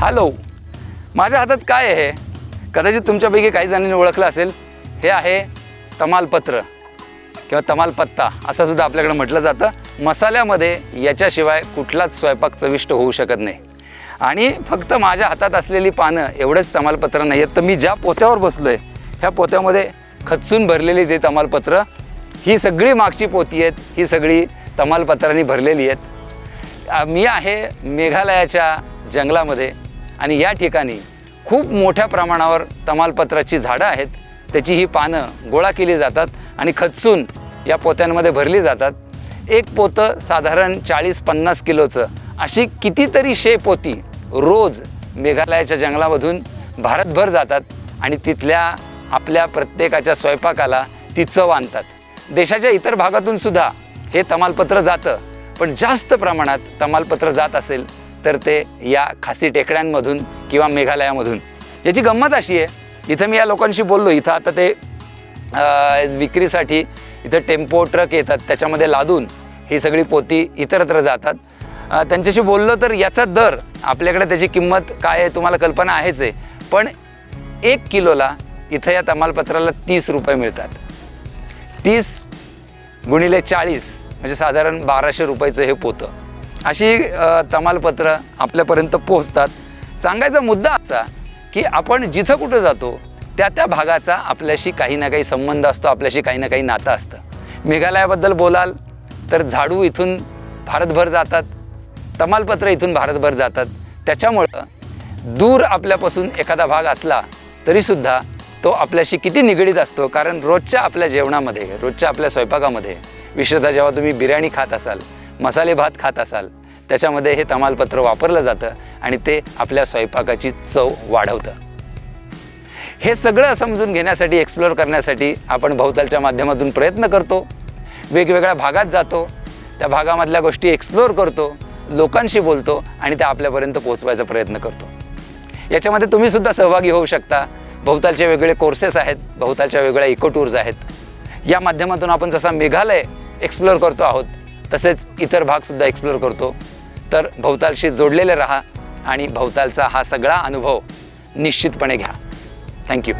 Hello. माझ्या हातात काय आहे? कदाचित तुमच्यापैकी काही जणांनी ओळखलं असेल. हे आहे तमालपत्र किंवा तमालपत्ता असं सुद्धा आपल्याकडे म्हटलं जातं. मसाल्यामध्ये याच्याशिवाय कुठलाच स्वयंपाक चविष्ट होऊ शकत नाही. आणि फक्त माझ्या हातात असलेली पानं एवढंच तमालपत्र नाही आहेत तर मी ज्या पोत्यावर बसलो आहे ह्या पोत्यामध्ये खचून भरलेली ते तमालपत्र ही सगळी मागची पोती आहेत ही सगळी तमालपत्रांनी भरलेली आहेत. मी आहे मेघालयाच्या जंगलामध्ये. आणि या ठिकाणी खूप मोठ्या प्रमाणावर तमालपत्राची झाडं आहेत. त्याची ही पानं गोळा केली जातात आणि खचून या पोत्यांमध्ये भरली जातात. एक पोतं साधारण चाळीस पन्नास किलोचं. अशी कितीतरी शे पोती रोज मेघालयाच्या जंगलामधून भारतभर जातात आणि तिथल्या आपल्या प्रत्येकाच्या स्वयंपाकाला ती चव आणतात. देशाच्या इतर भागातून सुद्धा हे तमालपत्र जातं. पण जास्त प्रमाणात तमालपत्र जात असेल तर ते या खासी टेकड्यांमधून किंवा मेघालयामधून. याची गंमत अशी आहे इथं मी या लोकांशी बोललो इथं आता ते विक्रीसाठी इथं टेम्पो ट्रक येतात त्याच्यामध्ये लादून ही सगळी पोती इतरत्र जातात. त्यांच्याशी बोललो तर याचा दर आपल्याकडे त्याची किंमत काय आहे तुम्हाला कल्पना आहेच आहे पण एक किलोला इथं या तमालपत्राला तीस रुपये मिळतात. तीस गुणिले चाळीस म्हणजे साधारण बाराशे रुपयाचं हे पोतं. अशी तमालपत्र आपल्यापर्यंत पोहोचतात. सांगायचा मुद्दा असा की आपण जिथं कुठं जातो त्या त्या भागाचा आपल्याशी काही ना काही संबंध असतो आपल्याशी काही ना काही नातं असतं. मेघालयाबद्दल बोलाल तर झाडू इथून भारतभर जातात तमालपत्र इथून भारतभर जातात. त्याच्यामुळं दूर आपल्यापासून एखादा भाग असला तरीसुद्धा तो आपल्याशी किती निगडीत असतो कारण रोजच्या आपल्या जेवणामध्ये रोजच्या आपल्या स्वयंपाकामध्ये विशेषतः जेव्हा तुम्ही बिर्याणी खात असाल मसाले भात खात असाल त्याच्यामध्ये हे तमालपत्र वापरलं जातं आणि ते आपल्या स्वयंपाकाची चव वाढवतं. हे सगळं समजून घेण्यासाठी एक्सप्लोअर करण्यासाठी आपण भोवतालच्या माध्यमातून प्रयत्न करतो. वेगवेगळ्या भागात जातो. त्या भागामधल्या गोष्टी एक्सप्लोअर करतो लोकांशी बोलतो आणि त्या आपल्यापर्यंत पोहोचवायचा प्रयत्न करतो. याच्यामध्ये तुम्हीसुद्धा सहभागी होऊ शकता. भोवतालचे वेगळे कोर्सेस आहेत भोवतालच्या वेगळ्या इको टूर्स आहेत. या माध्यमातून आपण जसा मेघालय एक्सप्लोअर करतो आहोत तसेच इतर भागसुद्धा एक्सप्लोअर करतो. तर भोवतालशी जोडलेले राहा आणि भोवतालचा हा सगळा अनुभव निश्चितपणे घ्या. थँक्यू